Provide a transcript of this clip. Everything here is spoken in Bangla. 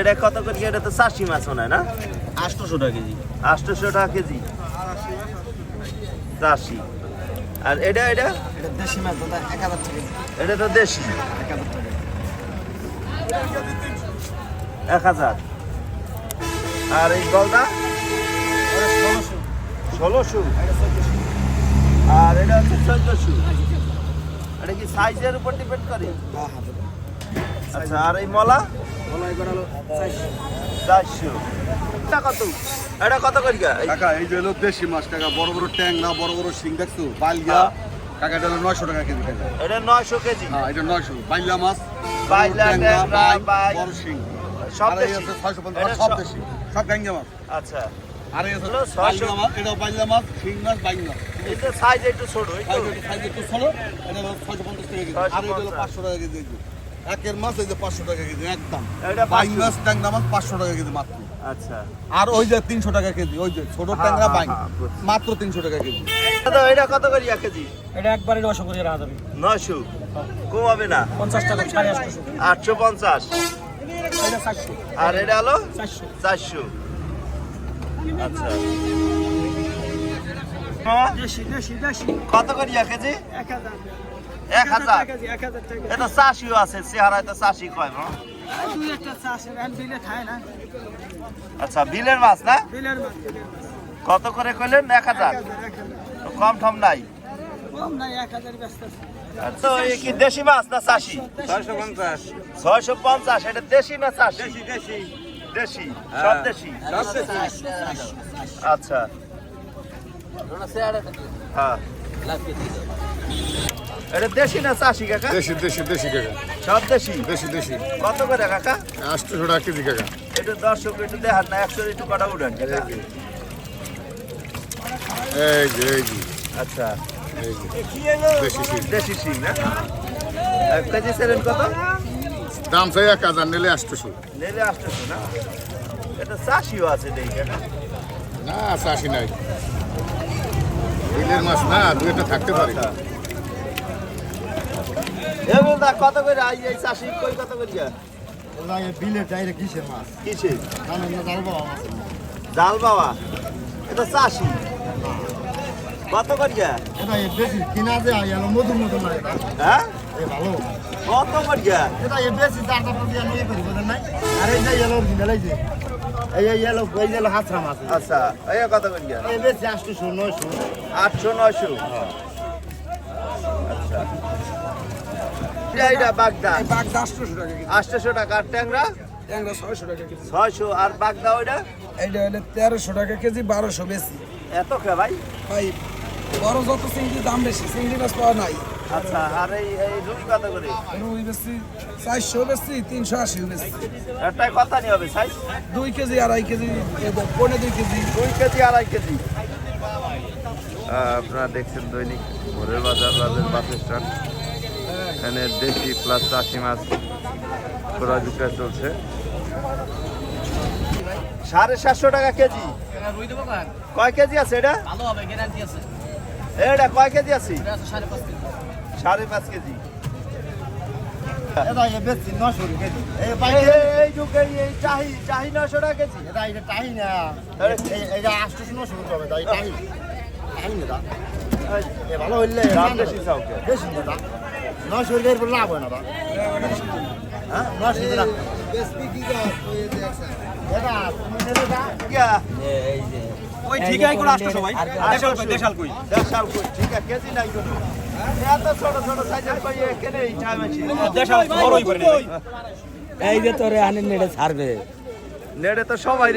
এটা কত করে? এটা তো চাষি মাছ মনে হয় না? আটশোশো টাকা কেজি। আটশোশো টাকা কেজি। চাষি। আর এটা এটা? দেশি মাছ দাদা এক হাজার টাকা। এটা তো দেশি। এক হাজার টাকা। এক হাজার। আর এই গলদা? ষোলোশো। আর এটা হচ্ছে চোদ্দশো। এটা কি সাইজের উপর ডিপেন্ড করে? হ্যাঁ হ্যাঁ আচ্ছা আর এই মলা? বলা এবার হলো চারশো। চারশো। এটা কত এটা কত করি কাকা এই যে হলো দেশি মাছ কাকা বড় বড় ট্যাংরা বড় বড় শিং দেখছ? বালিয়া। কাকা এটা হলো নয়শো টাকা কেজি কাকা এটা নয়শো কেজি। হ্যাঁ এটা নয়শো। বাইলা মাছ বাইলা, ট্যাংরা, ট্যাংরা, বাই, বাই। বড় শিং। সব দেশি। ছয়শো পঞ্চাশ সব সব- দেশি। সব গ্যাঙ্গা মাছ। আচ্ছা। আর এই ছয়শো। মাছ এটা বাইলা মাছ শিং মাছ বাইলা এটা সাইজ একটু ছোট সাইজ একটু ছোটো এটা হলো ছয়শো পঞ্চাশ টাকা কেজি। আর এটা হলো পাঁচশো টাকা কেজি। একের মাছ এই যে পাঁচশো টাকা কেজি একদম। বাইং মাছ ট্যাংরা মাছ পাঁচশো টাকা কেজি মাত্র। আচ্ছা। আর ওই যে তিনশো টাকা কেজি ওই যে ছোট হ্যাঁ, ট্যাংরা হ্যাঁ, বাইং হ্যাঁ, মাত্র তিনশো টাকা কেজি। এটা কত করি এক কেজি? এটা একবারে নশো করে রাখা যাবে। নয়শো? কমাবে না? পঞ্চাশ টাকা সাড়ে আটশোশো আটশো পঞ্চাশ। আর এটা হলো? চারশো। চারশো। আচ্ছা। কত করি এক কেজি? এক হাজার। এক হাজার। এটা চাষিও আছে চেহারায় তো চাষি কয় না। আচ্ছা বিলের মাছ না? কত করে কইলেন? এক হাজার? তো কম ঠম নাই? আচ্ছা এই কি দেশি মাছ না চাষি? ছয়শো পঞ্চাশ। ছয়শো পঞ্চাশ এটা দেশি না চাষি? দেশি দেশি। সব দেশি? আচ্ছা। হ্যাঁ। এটা দেশি না চাষি কাকা? দেশি দেশি দেশি কাকা। সব দেশি? দেশি দেশি। কত করে কাকা? আটশোশো টাকা কেজি কাকা। এটা দর্শক একটু দেখান না একশো একটু কটা উঠান এই যে এই যে। আচ্ছা। দেশি শিং। না? কেজি সেরেন কত? দাম চাই এক হাজার নিলে আটশোশো নেলে আসতেছে না? এটা চাষিও আছে দেখি না চাষি নাই। বিলের মাছ না দু একটা থাকতে পারে। এ বলদা কত করে আই এই চাষি কই কত করে যা বিলে ডাইরেক্ট কিসের মাছ? কিসে? জানেন না জাল বাবা জাল বাবা? এটা চাষি। কত করে যা এটা বেশি কিনা যে আইয়ালো মধু মধু না এটা হ্যাঁ? এ ভালো। কত করে যা এটা বেশি চার চারটা দিয়ে নিয়ে করি বোঝেন নাই? আর এই যে অরিজিনাল এই যে এই যে ইয়েলো এই যে হাতরা মাছ। আচ্ছা এই কত করে এই বেশি আটশোশো নয়শো। আটশো নয়শো? আচ্ছা। এটা এটা বাগদা। বাঘ আটশোশো টাকা কেজি। আটশোশো টাকা আর ট্যাংরা? ট্যাংরা ছয়শো টাকা কেজি। ছয়শো আর বাগদা ওইটা? এইটা হলে তেরোশো টাকা কেজি বারোশো বেশি। এত খে ভাই? ভাই বড় যত চিংড়ি দাম বেশি। চিংড়ি মাছ পাওয়া নাই। আচ্ছা আর এই এই রুই কত করে? রুই বেশি চারশো বেশি তিনশো আশি বেশি। একটাই কথা নিয়ে হবে সাইজ? দুই কেজি আড়াই কেজি পনেরো দুই কেজি। দুই কেজি আড়াই কেজি। আপনারা দেখছেন দৈনিক ভোরের বাজার রাজের বাস স্ট্যান্ড। এখানে দেশি প্লাস চাষি মাছ ক্রয় বিক্রয় চলছে। সাড়ে সাতশো টাকা কেজি। কয়? কেজি আছে এটা? ভালো হবে গ্যারান্টি আছে। এটা কয় কেজি আছে? সাড়ে পাঁচ কেজি। ভালো হইলে বেশি না নশো হইলে এরপর লাভ হয় না হ্যাঁ নশো ওই ঠিক আছে কোনো আটশো সবাই দেশাল কই দেশাল কই দেড়শাল কই ঠিক আছে কেজি নাই কোনো এত ছোট ছোট সাইজের কই এখানে এই টাইম আছে দেশাল বড়ই করে এই যে তোরে নেড়ে ছাড়বে নেড়ে তো সবাই